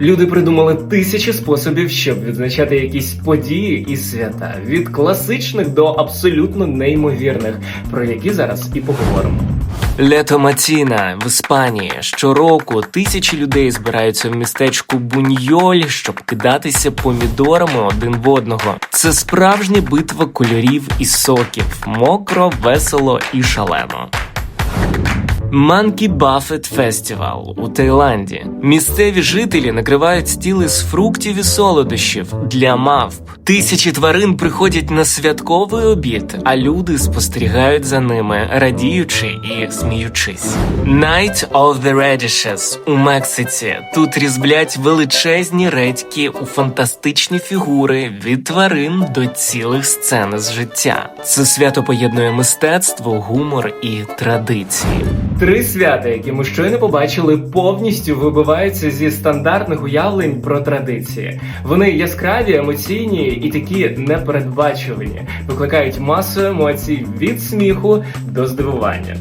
Люди придумали тисячі способів, щоб відзначати якісь події і свята від класичних до абсолютно неймовірних, про які зараз і поговоримо. Лето Матіна в Іспанії щороку тисячі людей збираються в містечку Буньйоль, щоб кидатися помідорами один в одного. Це справжня битва кольорів і соків, мокро, весело і шалено. Monkey Buffet Festival у Таїланді. Місцеві жителі накривають стіли з фруктів і солодощів для мавп. Тисячі тварин приходять на святковий обід, а люди спостерігають за ними, радіючи і сміючись. Night of the Radishes у Мексиці. Тут різблять величезні редьки у фантастичні фігури від тварин до цілих сцен з життя. Це свято поєднує мистецтво, гумор і традиції. Три свята, які ми щойно побачили, повністю вибиваються зі стандартних уявлень про традиції. Вони яскраві, емоційні і такі непередбачувані, викликають масу емоцій від сміху до здивування.